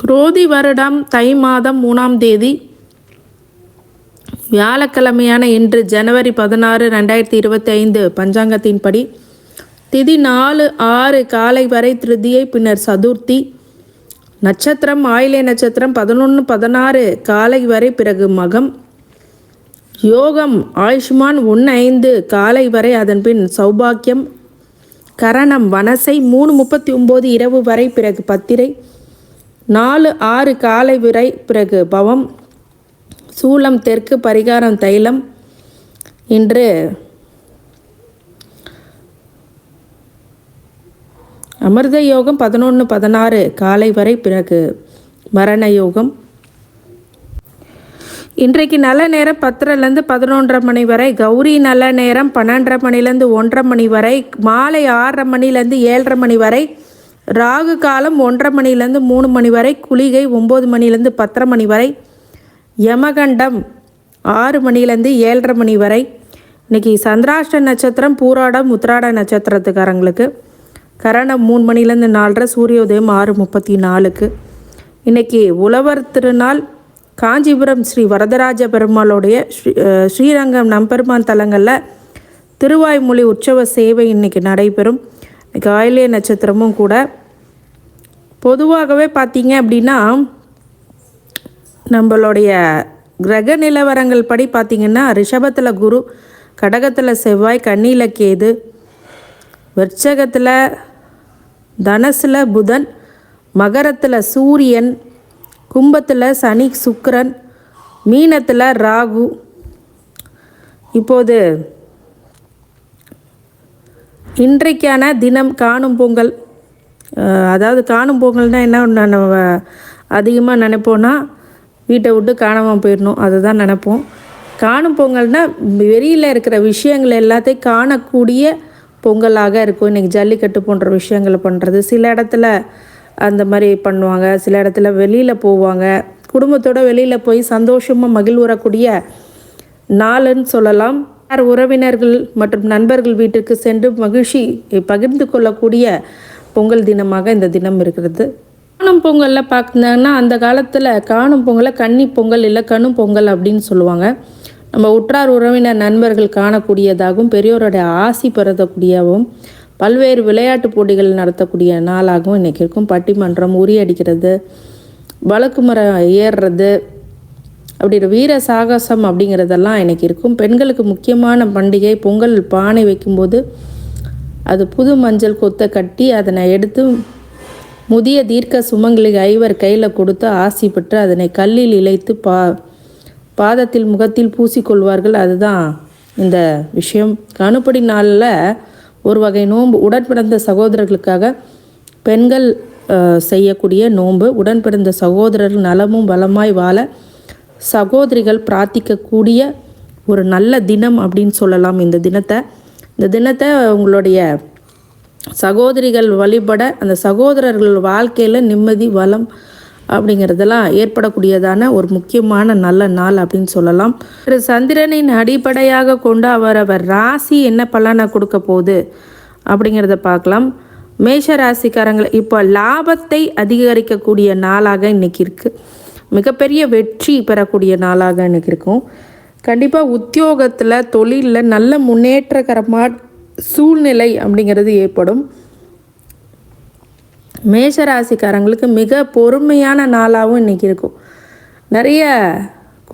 குரோதி வருடம் தை மாதம் மூணாம் தேதி வியாழக்கிழமையான இன்று ஜனவரி பதினாறு ரெண்டாயிரத்தி இருபத்தி ஐந்து பஞ்சாங்கத்தின்படி திதி நாலு ஆறு காலை வரை திருதியை பின்னர் சதுர்த்தி நட்சத்திரம் ஆயிலே நட்சத்திரம் பதினொன்று பதினாறு காலை வரை பிறகு மகம் யோகம் ஆயுஷ்மான் ஒன்று ஐந்து காலை வரை அதன்பின் சௌபாக்கியம் கரணம் வனசை மூணு முப்பத்தி ஒம்பது இரவு வரை பிறகு பத்திரை நாலு ஆறு காலை வரை பிறகு பவம் சூலம் தெற்கு பரிகாரம் தைலம் இன்று அமிர்த யோகம் பதினொன்று பதினாறு காலை வரை பிறகு மரண யோகம். இன்றைக்கு நல்ல நேரம் பத்தரைலேருந்து பதினொன்றரை மணி வரை கௌரி நல்ல நேரம் பன்னெண்டரை மணிலேருந்து ஒன்றரை மணி வரை மாலை ஆறரை மணிலேருந்து ஏழரை மணி வரை ராகு காலம் ஒன்றரை மணிலேருந்து மூணு மணி வரை குளிகை ஒம்பது மணிலேருந்து பத்தரை மணி வரை யமகண்டம் ஆறு மணிலேருந்து ஏழரை மணி வரை. இன்னைக்கு சந்திராஷ்ட நட்சத்திரம் பூராடம் உத்திராட நட்சத்திரத்துக்காரங்களுக்கு. கரணம் மூணு மணிலேருந்து நாலரை சூரியோதயம் ஆறு முப்பத்தி நாலுக்கு. இன்னைக்கு உழவர் திருநாள் காஞ்சிபுரம் ஸ்ரீ வரதராஜ பெருமாளுடைய ஸ்ரீ ஸ்ரீரங்கம் நம்பெருமான் தலங்களில் திருவாய்மொழி உற்சவ சேவை இன்னைக்கு நடைபெறும். இன்னைக்கு நட்சத்திரமும் கூட. பொதுவாகவே பார்த்தீங்க அப்படின்னா நம்மளுடைய கிரக நிலவரங்கள் படி பார்த்திங்கன்னா ரிஷபத்தில் குரு கடகத்தில் செவ்வாய் கண்ணியில் கேது விருச்சகத்தில் தனசில் புதன் மகரத்தில் சூரியன் கும்பத்தில் சனி சுக்கரன் மீனத்தில் ராகு. இப்போது இன்றைக்கான தினம் காணும் பொங்கல். அதாவது காணும் பொங்கல்னால் என்ன நம்ம அதிகமாக நினைப்போன்னா வீட்டை விட்டு காணாமல் போயிடணும். அதுதான் நினைப்போம். காணும் பொங்கல்னால் வெளியில் இருக்கிற விஷயங்கள் எல்லாத்தையும் காணக்கூடிய பொங்கலாக இருக்கும். இன்றைக்கி ஜல்லிக்கட்டு போன்ற விஷயங்களை பண்ணுறது சில இடத்துல அந்த மாதிரி பண்ணுவாங்க. சில இடத்துல வெளியில் போவாங்க. குடும்பத்தோடு வெளியில் போய் சந்தோஷமாக மகிழ்வுறக்கூடிய நாளுன்னு சொல்லலாம். உறவினர்கள் மற்றும் நண்பர்கள் வீட்டுக்கு சென்று மகிழ்ச்சி பகிர்ந்து கொள்ளக்கூடிய பொங்கல் தினமாக இந்த தினம் இருக்கிறது. காணும் பொங்கலில் பார்த்தாங்கன்னா அந்த காலத்தில் காணும் பொங்கலை கன்னி பொங்கல் இல்லை கணும் பொங்கல் அப்படின்னு சொல்லுவாங்க. நம்ம உற்றார் உறவினர் நண்பர்கள் காணக்கூடியதாகவும் பெரியோருடைய ஆசி பெறக்கூடியவும் பல்வேறு விளையாட்டு போட்டிகள் நடத்தக்கூடிய நாளாகவும் இன்றைக்கி இருக்கும். பட்டிமன்றம் உரியடிக்கிறது வழக்கு மரம் ஏறுறது அப்படி வீர சாகசம் அப்படிங்கிறதெல்லாம் இன்னைக்கு இருக்கும். பெண்களுக்கு முக்கியமான பண்டிகை பொங்கல் பானை வைக்கும்போது அது புது மஞ்சள் கொத்த கட்டி அதனை எடுத்து முதிய தீர்க்க சுமங்கலி ஐவர் கையில் கொடுத்து ஆசி பெற்று அதனை கல்லில் இழைத்து பா பாதத்தில் முகத்தில் பூசிக்கொள்வார்கள். அதுதான் இந்த விஷயம். கணுப்படி நாளில் ஒரு வகை நோன்பு உடன்பிறந்த சகோதரர்களுக்காக பெண்கள் செய்யக்கூடிய நோன்பு. உடன்பிறந்த சகோதரர் சகோதரர்கள் நலமும் பலமாய் வாழ சகோதரிகள் பிரார்த்திக்கக்கூடிய ஒரு நல்ல தினம் அப்படின்னு சொல்லலாம் இந்த தினத்தை. இந்த தினத்தை உங்களுடைய சகோதரிகள் வழிபட அந்த சகோதரர்கள் வாழ்க்கையில் நிம்மதி வளம் அப்படிங்கிறதெல்லாம் ஏற்படக்கூடியதான ஒரு முக்கியமான நல்ல நாள் அப்படின்னு சொல்லலாம். சந்திரனின் அடிப்படையாக கொண்டு அவரவர் ராசி என்ன பலனை கொடுக்க போகுது அப்படிங்கிறத பார்க்கலாம். மேஷ ராசிக்காரங்களை இப்போ லாபத்தை அதிகரிக்கக்கூடிய நாளாக இன்றைக்கி இருக்குது மிகப்பெரிய வெற்றி பெறக்கூடிய நாளாக எனக்கு இருக்கும். கண்டிப்பாக உத்தியோகத்தில் தொழிலில் நல்ல முன்னேற்றகரமாக சூழ்நிலை அப்படிங்கிறது ஏற்படும். மேஷராசிக்காரங்களுக்கு மிக பொறுமையான நாளாகவும் இன்றைக்கி இருக்கும். நிறைய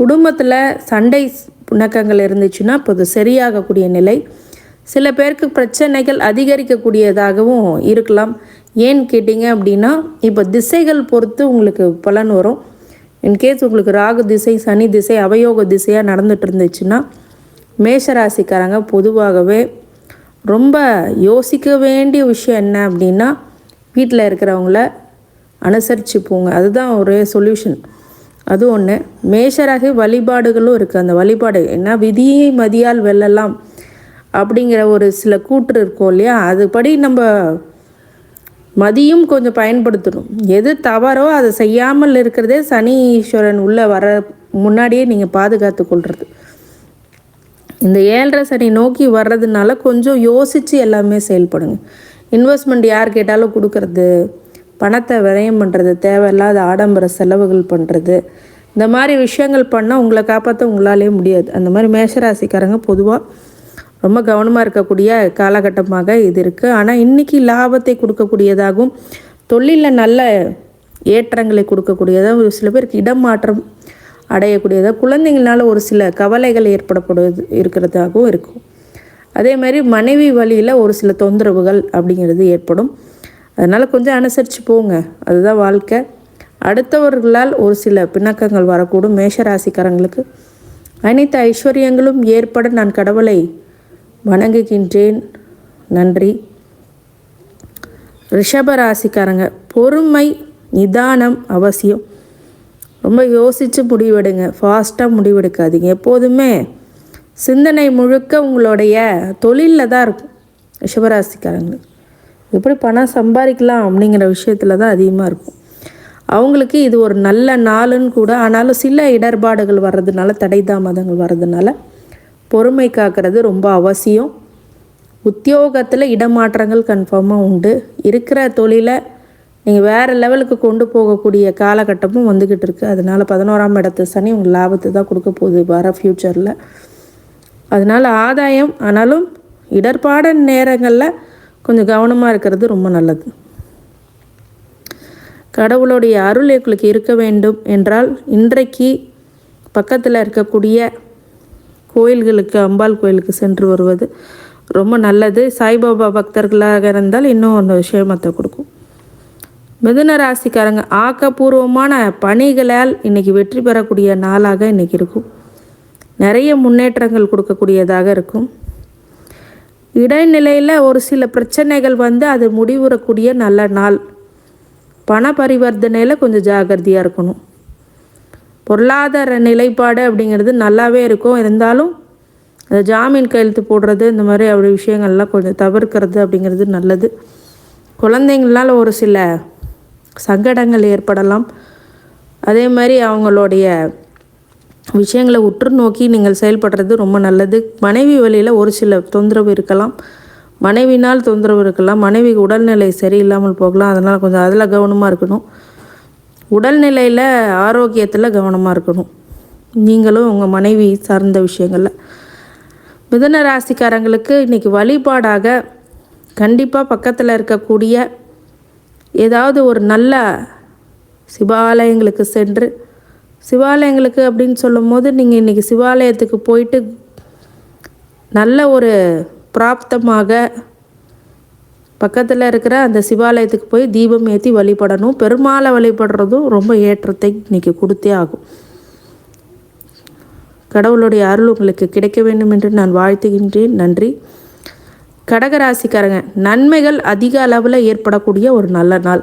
குடும்பத்தில் சண்டை புணக்கங்கள் இருந்துச்சுன்னா இப்போது சரியாகக்கூடிய நிலை. சில பேருக்கு பிரச்சனைகள் அதிகரிக்கக்கூடியதாகவும் இருக்கலாம். ஏன்னு கேட்டிங்க அப்படின்னா இப்போ திசைகள் பொறுத்து உங்களுக்கு பலன் வரும். இன்கேஸ் உங்களுக்கு ராகு திசை சனி திசை அவயோக திசையாக நடந்துட்டு இருந்துச்சுன்னா மேஷராசிக்காரங்க பொதுவாகவே ரொம்ப யோசிக்க வேண்டிய விஷயம் என்ன அப்படின்னா வீட்டில் இருக்கிறவங்கள அனுசரித்து போங்க அதுதான் ஒரே சொல்யூஷன் அது ஒன்று மேஷராகி வழிபாடுகளும் இருக்குது அந்த வழிபாடு ஏன்னா விதியை மதியால் வெல்லலாம் அப்படிங்கிற ஒரு சில கூற்று இருக்கும் இல்லையா? அதுபடி நம்ம மதியும் கொஞ்சம் பயன்படுத்தணும். எது தவறோ அதை செய்யாமல் இருக்கிறதே சனி ஈஸ்வரன் உள்ளே வர முன்னாடியே நீங்கள் பாதுகாத்து கொள்வது இந்த ஏழரை சனி நோக்கி வர்றதுனால கொஞ்சம் யோசித்து எல்லாமே செயல்படுங்க. இன்வெஸ்ட்மெண்ட் யார் கேட்டாலும் கொடுக்கறது பணத்தை விரயம் பண்ணுறது தேவையில்லாத ஆடம்பர செலவுகள் பண்ணுறது இந்த மாதிரி விஷயங்கள் பண்ணால் உங்களை காப்பாற்ற உங்களாலே முடியாது. அந்த மாதிரி மேஷராசிக்காரங்க பொதுவாக ரொம்ப கவனமாக இருக்கக்கூடிய காலகட்டமாக இது இருக்குது ஆனால் இன்றைக்கி லாபத்தை கொடுக்கக்கூடியதாகவும் தொழிலில் நல்ல ஏற்றங்களை கொடுக்கக்கூடியதாக ஒரு சில பேருக்கு இடமாற்றம் அடையக்கூடியதாக குழந்தைங்களால ஒரு சில கவலைகள் ஏற்படப்படுவது இருக்கிறதாகவும் இருக்கும். அதே மாதிரி மனைவி வழியில் ஒரு சில தொந்தரவுகள் அப்படிங்கிறது ஏற்படும். அதனால் கொஞ்சம் அனுசரித்து போங்க. அதுதான் வாழ்க்கை. அடுத்தவர்களால் ஒரு சில பிணக்கங்கள் வரக்கூடும். மேஷராசிக்காரங்களுக்கு அனைத்து ஐஸ்வர்யங்களும் ஏற்பட நான் கடவுளை வணங்குகின்றேன். நன்றி. ரிஷபராசிக்காரங்க பொறுமை நிதானம் அவசியம். ரொம்ப யோசித்து முடிவெடுங்க. ஃபாஸ்ட்டாக முடிவெடுக்காதீங்க. எப்போதுமே சிந்தனை முழுக்க உங்களுடைய தொழிலில் தான் இருக்கும். ரிஷபராசிக்காரங்களுக்கு எப்படி பணம் சம்பாதிக்கலாம் அப்படிங்கிற விஷயத்தில் தான் அதிகமாக இருக்கும். அவங்களுக்கு இது ஒரு நல்ல நாளுன்னு கூட ஆனாலும் சில இடர்பாடுகள் வர்றதுனால தடை தாமதங்கள் வர்றதுனால பொறுமை காக்கிறது ரொம்ப அவசியம். உத்தியோகத்தில் இடமாற்றங்கள் கன்ஃபார்மாக உண்டு. இருக்கிற தொழிலை நீங்கள் வேறு லெவலுக்கு கொண்டு போகக்கூடிய காலகட்டமும் வந்துக்கிட்டு இருக்குது அதனால் பதினோராம் இடத்து சனி உங்கள் லாபத்தை தான் கொடுக்க போகுது வர ஃப்யூச்சரில் அதனால் ஆதாயம் ஆனாலும் இடர்பாட நேரங்களில் கொஞ்சம் கவனமாக இருக்கிறது ரொம்ப நல்லது. கடவுளுடைய அருள் எங்களுக்கு இருக்க வேண்டும் என்றால் இன்றைக்கு பக்கத்தில் இருக்கக்கூடிய கோயில்களுக்கு அம்பாள் கோயிலுக்கு சென்று வருவது ரொம்ப நல்லது. சாய்பாபா பக்தர்களாக இருந்தால் இன்னும் அந்த விஷயமத்தை கொடுக்கும். மிதுன ராசிக்காரங்க ஆக்கப்பூர்வமான பணிகளால் இன்றைக்கி வெற்றி பெறக்கூடிய நாளாக இன்றைக்கி இருக்கும். நிறைய முன்னேற்றங்கள் கொடுக்கக்கூடியதாக இருக்கும். இடைநிலையில் ஒரு சில பிரச்சனைகள் வந்து அது முடிவுறக்கூடிய நல்ல நாள். பண பரிவர்த்தனையில் கொஞ்சம் ஜாகிரதையாக இருக்கணும். பொருளாதார நிலைப்பாடு அப்படிங்கிறது நல்லாவே இருக்கும். இருந்தாலும் அந்த ஜாமீன் கையெழுத்து போடுறது இந்த மாதிரி அப்படி விஷயங்கள்லாம் கொஞ்சம் தவிர்க்கிறது அப்படிங்கிறது நல்லது. குழந்தைங்களால ஒரு சில சங்கடங்கள் ஏற்படலாம். அதே மாதிரி அவங்களுடைய விஷயங்களை உற்று நோக்கி நீங்கள் செயல்படுறது ரொம்ப நல்லது. மனைவி வழியில் ஒரு சில தொந்தரவு இருக்கலாம். மனைவினால் தொந்தரவு இருக்கலாம். மனைவிக்கு உடல்நிலை சரியில்லாமல் போகலாம். அதனால் கொஞ்சம் அதில் கவனமாக இருக்கணும். உடல்நிலையில் ஆரோக்கியத்தில் கவனமாக இருக்கணும். நீங்களும் உங்கள் மனைவி சார்ந்த விஷயங்களில். மிதன ராசிக்காரங்களுக்கு இன்றைக்கி வழிபாடாக கண்டிப்பாக பக்கத்தில் இருக்கக்கூடிய ஏதாவது ஒரு நல்ல சிவாலயங்களுக்கு சென்று சிவாலயங்களுக்கு அப்படின்னு சொல்லும் போது நீங்கள் இன்றைக்கி சிவாலயத்துக்கு போயிட்டு நல்ல ஒரு பிராப்தமாக பக்கத்தில் இருக்கிற அந்த சிவாலயத்துக்கு போய் தீபம் ஏற்றி வழிபடணும். பெருமாளை வழிபடுறதும் ரொம்ப ஏற்றத்தை இன்னைக்கு கொடுத்தே ஆகும். கடவுளுடைய அருள் உங்களுக்கு கிடைக்க வேண்டும் என்று நான் வாழ்த்துகின்றேன். நன்றி. கடகராசிக்காரங்க நன்மைகள் அதிக அளவில் ஏற்படக்கூடிய ஒரு நல்ல நாள்.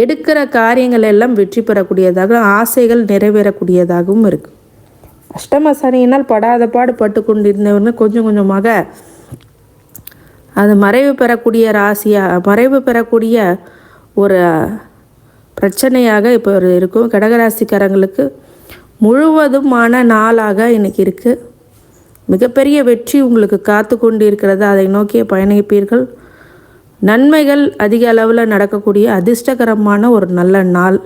எடுக்கிற காரியங்கள் எல்லாம் வெற்றி பெறக்கூடியதாக ஆசைகள் நிறைவேறக்கூடியதாகவும் இருக்குது அஷ்டம சனியினால் படாத பாடு பட்டு கொண்டிருந்தவங்க கொஞ்சம் கொஞ்சமாக அது மறைவு பெறக்கூடிய ராசியாக மறைவு பெறக்கூடிய ஒரு பிரச்சனையாக இப்போ இருக்கும். கடகராசிக்காரங்களுக்கு முழுவதுமான நாளாக இன்றைக்கி இருக்குது மிகப்பெரிய வெற்றி உங்களுக்கு காத்து கொண்டு இருக்கிறது அதை நோக்கிய பயணிப்பீர்கள். நன்மைகள் அதிக அளவில் நடக்கக்கூடிய அதிர்ஷ்டகரமான ஒரு நல்ல நாள்.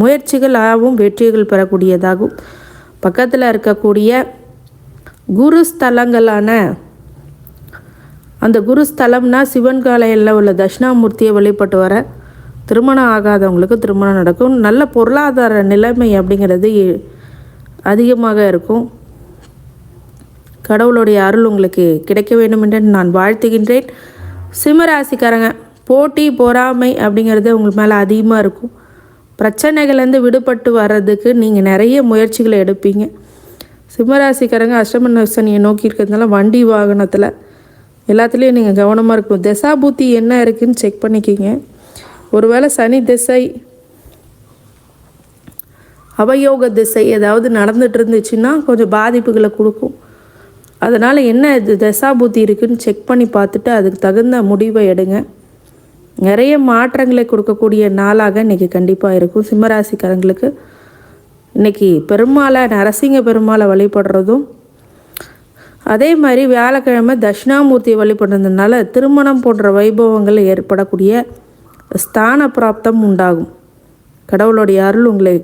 முயற்சிகள் ஆகவும் வெற்றிகள் பெறக்கூடியதாகும். பக்கத்தில் இருக்கக்கூடிய குரு ஸ்தலங்களான அந்த குருஸ்தலம்னா சிவன் காலையில் உள்ள தட்சிணாமூர்த்தியை வழிபட்டு வர திருமணம் ஆகாதவங்களுக்கு திருமணம் நடக்கும். நல்ல பொருளாதார நிலைமை அப்படிங்கிறது அதிகமாக இருக்கும். கடவுளுடைய அருள் உங்களுக்கு கிடைக்க வேண்டும் என்று நான் வாழ்த்துகின்றேன். சிம்மராசிக்காரங்க போட்டி பொறாமை அப்படிங்கிறது உங்களுக்கு மேலே அதிகமாக இருக்கும். பிரச்சனைகள்லேருந்து விடுபட்டு வர்றதுக்கு நீங்கள் நிறைய முயற்சிகளை எடுப்பீங்க. சிம்மராசிக்காரங்க அஷ்டம சனியை நோக்கி இருக்கிறதுனால வண்டி வாகனத்தில் எல்லாத்துலேயும் நீங்கள் கவனமாக இருக்கணும். திசாபுத்தி என்ன இருக்குன்னு செக் பண்ணிக்கிங்க. ஒருவேளை சனி திசை அவயோக திசை ஏதாவது நடந்துட்டு இருந்துச்சுன்னா கொஞ்சம் பாதிப்புகளை கொடுக்கும். அதனால் என்ன இது தசாபுத்தி இருக்குன்னு செக் பண்ணி பார்த்துட்டு அதுக்கு தகுந்த முடிவை எடுங்க. நிறைய மாற்றங்களை கொடுக்கக்கூடிய நாளாக இன்றைக்கி கண்டிப்பாக இருக்கும் சிம்மராசிக்காரங்களுக்கு. இன்றைக்கி பெருமாளை நரசிங்க பெருமாளை வழிபடுறதும் அதே மாதிரி வியாழக்கிழமை தட்சிணாமூர்த்தியை வழிபடுறதுனால திருமணம் போன்ற வைபவங்கள் ஏற்படக்கூடிய ஸ்தான பிராப்தம் உண்டாகும். கடவுளுடைய அருள் உங்களை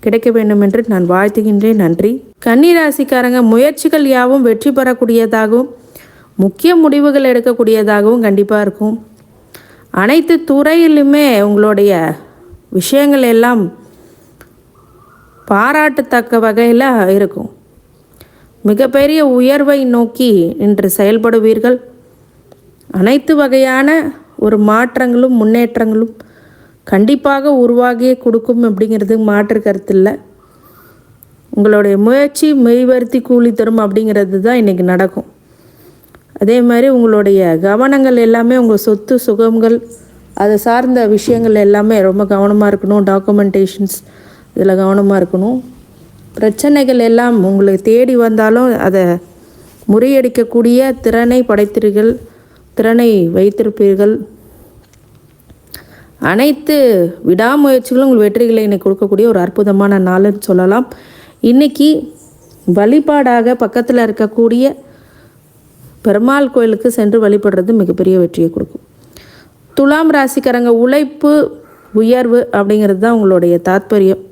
கிடைக்க வேண்டும் என்று நான் வாழ்த்துகின்றேன். நன்றி. கன்னிராசிக்காரங்க முயற்சிகள் யாவும் வெற்றி பெறக்கூடியதாகவும் முக்கிய முடிவுகள் எடுக்கக்கூடியதாகவும் கண்டிப்பாக இருக்கும். அனைத்து துறையிலுமே உங்களுடைய விஷயங்கள் எல்லாம் பாராட்டத்தக்க வகையில் இருக்கும். மிகப்பெரிய உயர்வை நோக்கி இன்று செயல்படுவீர்கள். அனைத்து வகையான ஒரு மாற்றங்களும் முன்னேற்றங்களும் கண்டிப்பாக உருவாகியே கொடுக்கும் அப்படிங்கிறது மாற்று கருத்து இல்லை. உங்களுடைய முயற்சி மெய்வருத்தி கூலி தரும் அப்படிங்கிறது தான் இன்றைக்கி நடக்கும். அதே மாதிரி உங்களுடைய கவனங்கள் எல்லாமே உங்கள் சொத்து சுகங்கள் அதை சார்ந்த விஷயங்கள் எல்லாமே ரொம்ப கவனமாக இருக்கணும். டாக்குமெண்டேஷன்ஸ் இதில் கவனமாக இருக்கணும். பிரச்சனைகள் எல்லாம் உங்களை தேடி வந்தாலும் அதை முறியடிக்கக்கூடிய திறனை படைத்தீர்கள் திறனை வைத்திருப்பீர்கள். அனைத்து விடாமுயற்சிகளும் உங்கள் வெற்றிகளை இன்னைக்கு கொடுக்கக்கூடிய ஒரு அற்புதமான நாள்னு சொல்லலாம். இன்றைக்கி வழிபாடாக பக்கத்தில் இருக்கக்கூடிய பெருமாள் கோயிலுக்கு சென்று வழிபடுறது மிகப்பெரிய வெற்றியை கொடுக்கும். துலாம் ராசிக்காரங்க உழைப்பு உயர்வு அப்படிங்கிறது தான் உங்களுடைய தாத்பரியம்.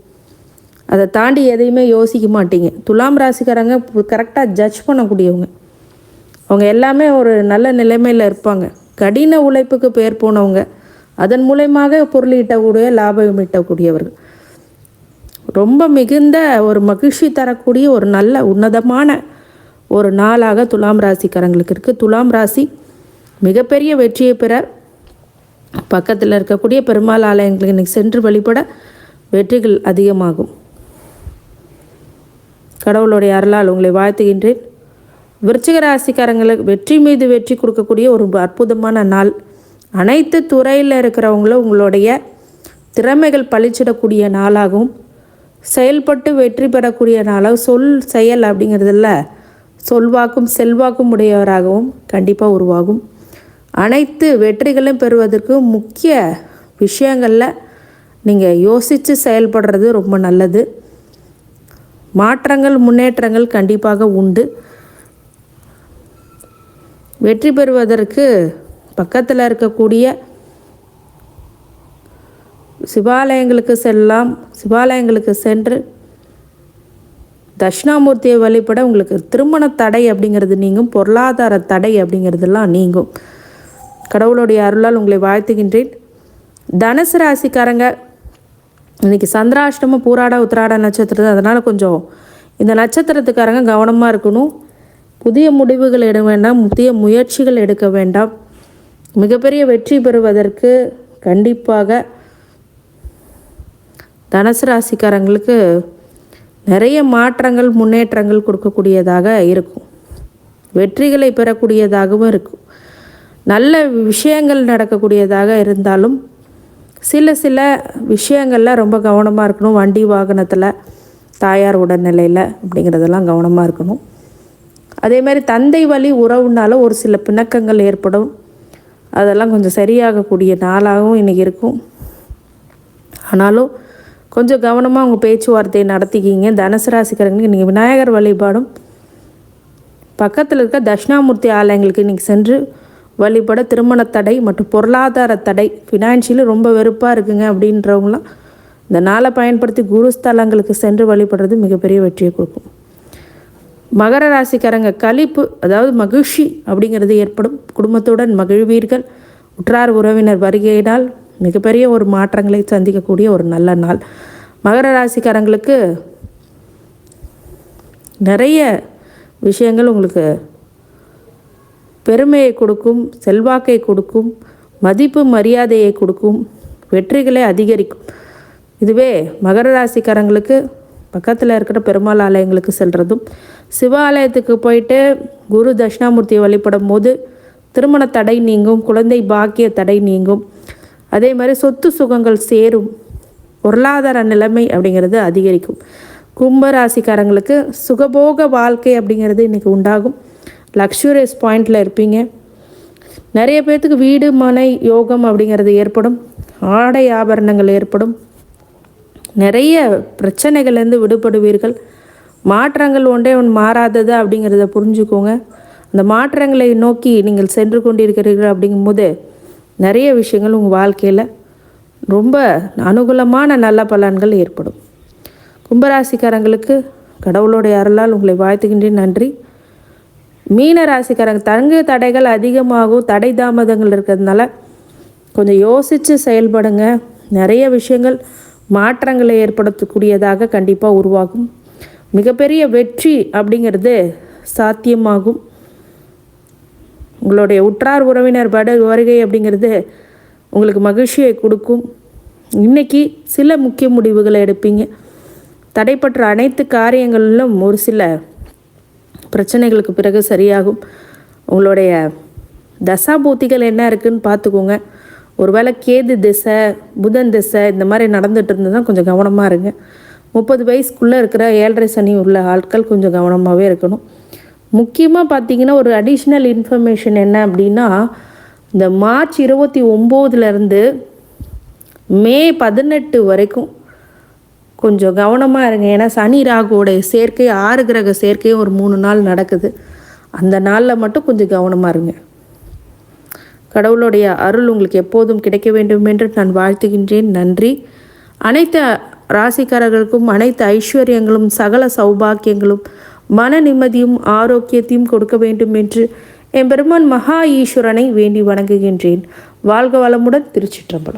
அதை தாண்டி எதையுமே யோசிக்க மாட்டீங்க. துலாம் ராசிக்காரங்க கரெக்டாக ஜட்ஜ் பண்ணக்கூடியவங்க. அவங்க எல்லாமே ஒரு நல்ல நிலைமையில் இருப்பாங்க. கடின உழைப்புக்கு பேர் போனவங்க. அதன் மூலயமாக பொருள் ஈட்டக்கூடிய லாபம் ஈட்டக்கூடியவர்கள். ரொம்ப மிகுந்த ஒரு மகிழ்ச்சி தரக்கூடிய ஒரு நல்ல உன்னதமான ஒரு நாளாக துலாம் ராசிக்காரங்களுக்கு இருக்குது துலாம் ராசி மிகப்பெரிய வெற்றியை பெற பக்கத்தில் இருக்கக்கூடிய பெருமாள் ஆலயங்களுக்கு இன்னைக்கு சென்று வழிபட வெற்றிகள் அதிகமாகும். கடவுளுடைய அருளால் உங்களை வாழ்த்துகின்றேன். விருச்சிக ராசிக்காரங்களுக்கு வெற்றி மீது வெற்றி கொடுக்கக்கூடிய ஒரு அற்புதமான நாள். அனைத்து துறையில் இருக்கிறவங்களும் உங்களுடைய திறமைகள் பளிச்சிடக்கூடிய நாளாகவும் செயல்பட்டு வெற்றி பெறக்கூடிய நாளாக சொல் செயல் அப்படிங்கிறதுல சொல்வாக்கும் செல்வாக்கும் உடையவராகவும் கண்டிப்பாக உருவாகும். அனைத்து வெற்றிகளும் பெறுவதற்கு முக்கிய விஷயங்களில் நீங்கள் யோசித்து செயல்படுறது ரொம்ப நல்லது. மாற்றங்கள் முன்னேற்றங்கள் கண்டிப்பாக உண்டு. வெற்றி பெறுவதற்கு பக்கத்தில் இருக்கக்கூடிய சிவாலயங்களுக்கு செல்லலாம். சிவாலயங்களுக்கு சென்று தட்சிணாமூர்த்தியை வழிபட உங்களுக்கு திருமண தடை அப்படிங்கிறது நீங்கும் பொருளாதார தடை அப்படிங்கிறதெல்லாம் நீங்கும். கடவுளுடைய அருளால் உங்களை வாழ்த்துகின்றேன். தனுசு ராசிக்காரங்க இன்றைக்கி சந்திராஷ்டமம் பூராட உத்திராட நட்சத்திரம் அதனால் கொஞ்சம் இந்த நட்சத்திரத்துக்காரங்க கவனமாக இருக்கணும். புதிய முடிவுகள் எடுக்க வேண்டாம் புதிய முயற்சிகள் எடுக்க வேண்டாம். மிகப்பெரிய வெற்றி பெறுவதற்கு கண்டிப்பாக தனுசு ராசிக்காரங்களுக்கு நிறைய மாற்றங்கள் முன்னேற்றங்கள் கொடுக்கக்கூடியதாக இருக்கும். வெற்றிகளை பெறக்கூடியதாகவும் இருக்கும். நல்ல விஷயங்கள் நடக்கக்கூடியதாக இருந்தாலும் சில சில விஷயங்களில் ரொம்ப கவனமாக இருக்கணும். வண்டி வாகனத்தில் தாயார் உடல்நிலையில் அப்படிங்கிறதெல்லாம் கவனமாக இருக்கணும். அதே மாதிரி தந்தை வழி உறவுனால ஒரு சில பிணக்கங்கள் ஏற்படும். அதெல்லாம் கொஞ்சம் சரியாகக்கூடிய நாளாகவும் இன்றைக்கி இருக்கும். ஆனாலும் கொஞ்சம் கவனமாக உங்கள் பேச்சுவார்த்தையை நடத்திக்கிங்க. தனுசு ராசிக்காரங்களுக்கு நீங்கள் விநாயகர் வழிபாடும் பக்கத்தில் இருக்க தட்சிணாமூர்த்தி ஆலயங்களுக்கு இன்றைக்கி சென்று வழிபட திருமண தடை மற்றும் பொருளாதார தடை ஃபினான்ஷியலி ரொம்ப வெறுப்பாக இருக்குங்க அப்படின்றவங்களாம் இந்த நாளை பயன்படுத்தி குருஸ்தலங்களுக்கு சென்று வழிபடுறது மிகப்பெரிய வெற்றியை கொடுக்கும். மகர ராசிக்காரங்க கழிப்பு அதாவது மகிழ்ச்சி அப்படிங்கிறது ஏற்படும். குடும்பத்துடன் மகிழ்வீர்கள். உற்றார் உறவினர் வருகையினால் மிகப்பெரிய ஒரு மாற்றங்களை சந்திக்கக்கூடிய ஒரு நல்ல நாள். மகர ராசிக்காரங்களுக்கு நிறைய விஷயங்கள் உங்களுக்கு பெருமையை கொடுக்கும் செல்வாக்கை கொடுக்கும் மதிப்பு மரியாதையை கொடுக்கும் வெற்றிகளை அதிகரிக்கும். இதுவே மகர ராசிக்காரங்களுக்கு பக்கத்தில் இருக்கிற பெருமாள் ஆலயங்களுக்கு செல்கிறதும் சிவ ஆலயத்துக்கு போயிட்டு குரு தட்சிணாமூர்த்தியை வழிபடும் போது திருமண தடை நீங்கும் குழந்தை பாக்கிய தடை நீங்கும். அதே மாதிரி சொத்து சுகங்கள் சேரும். பொருளாதார நிலைமை அப்படிங்கிறது அதிகரிக்கும். கும்ப ராசிக்காரங்களுக்கு சுகபோக வாழ்க்கை அப்படிங்கிறது இன்றைக்கி உண்டாகும். லக்ஸுரியஸ் பாயிண்டில் இருப்பீங்க. நிறைய பேர்த்துக்கு வீடு மனை யோகம் அப்படிங்கிறது ஏற்படும். ஆடை ஆபரணங்கள் ஏற்படும். நிறைய பிரச்சனைகள்லேருந்து விடுபடுவீர்கள். மாற்றங்கள் ஒன்றே ஒன்று மாறாதது அப்படிங்கிறத புரிஞ்சுக்கோங்க. அந்த மாற்றங்களை நோக்கி நீங்கள் சென்று கொண்டிருக்கிறீர்கள் அப்படிங்கும்போது நிறைய விஷயங்கள் உங்கள் வாழ்க்கையில் ரொம்ப அனுகூலமான நல்ல பலன்கள் ஏற்படும். கும்பராசிக்காரங்களுக்கு கடவுளுடைய அருளால் உங்களை வாழ்த்துகின்றேன். நன்றி. மீன ராசிக்காரங்க தங்கு தடைகள் அதிகமாகும் தடை தாமதங்கள் இருக்கிறதுனால கொஞ்சம் யோசித்து செயல்படுங்க. நிறைய விஷயங்கள் மாற்றங்களை ஏற்படுத்தக்கூடியதாக கண்டிப்பாக உருவாகும். மிகப்பெரிய வெற்றி அப்படிங்கிறது சாத்தியமாகும். உங்களுடைய உற்றார் உறவினர் பட வருகை அப்படிங்கிறது உங்களுக்கு மகிழ்ச்சியை கொடுக்கும். இன்னைக்கு சில முக்கிய முடிவுகளை எடுப்பீங்க. தடைப்பட்ட அனைத்து காரியங்களிலும் ஒரு சில பிரச்சனைகளுக்கு பிறகு சரியாகும். உங்களுடைய தசாபூத்திகள் என்ன இருக்குன்னு பார்த்துக்கோங்க. ஒருவேளை கேது திசை புதன் திசை இந்த மாதிரி நடந்துட்டு இருந்ததுன்னா கொஞ்சம் கவனமாக இருங்க. முப்பது வயசுக்குள்ளே இருக்கிற ஏழரை சனி உள்ள ஆட்கள் கொஞ்சம் கவனமாகவே இருக்கணும். முக்கியமாக பார்த்தீங்கன்னா ஒரு அடிஷ்னல் இன்ஃபர்மேஷன் என்ன அப்படின்னா இந்த மார்ச் இருபத்தி ஒம்போதுலேருந்து மே பதினெட்டு வரைக்கும் கொஞ்சம் கவனமாக இருங்க. ஏன்னா சனி ராகுவோடைய சேர்க்கை ஆறு கிரக சேர்க்கையும் ஒரு மூணு நாள் நடக்குது. அந்த நாளில் மட்டும் கொஞ்சம் கவனமாக இருங்க. கடவுளுடைய அருள் உங்களுக்கு எப்போதும் கிடைக்க வேண்டும் என்று நான் வாழ்த்துகின்றேன். நன்றி. அனைத்து ராசிக்காரர்களுக்கும் அனைத்து ஐஸ்வர்யங்களும் சகல சௌபாக்கியங்களும் மன நிம்மதியும் ஆரோக்கியத்தையும் கொடுக்க வேண்டும் என்று என் பெருமான் மகா ஈஸ்வரனை வேண்டி வணங்குகின்றேன். வாழ்க வளமுடன் திருச்சிற்றம்பலம்.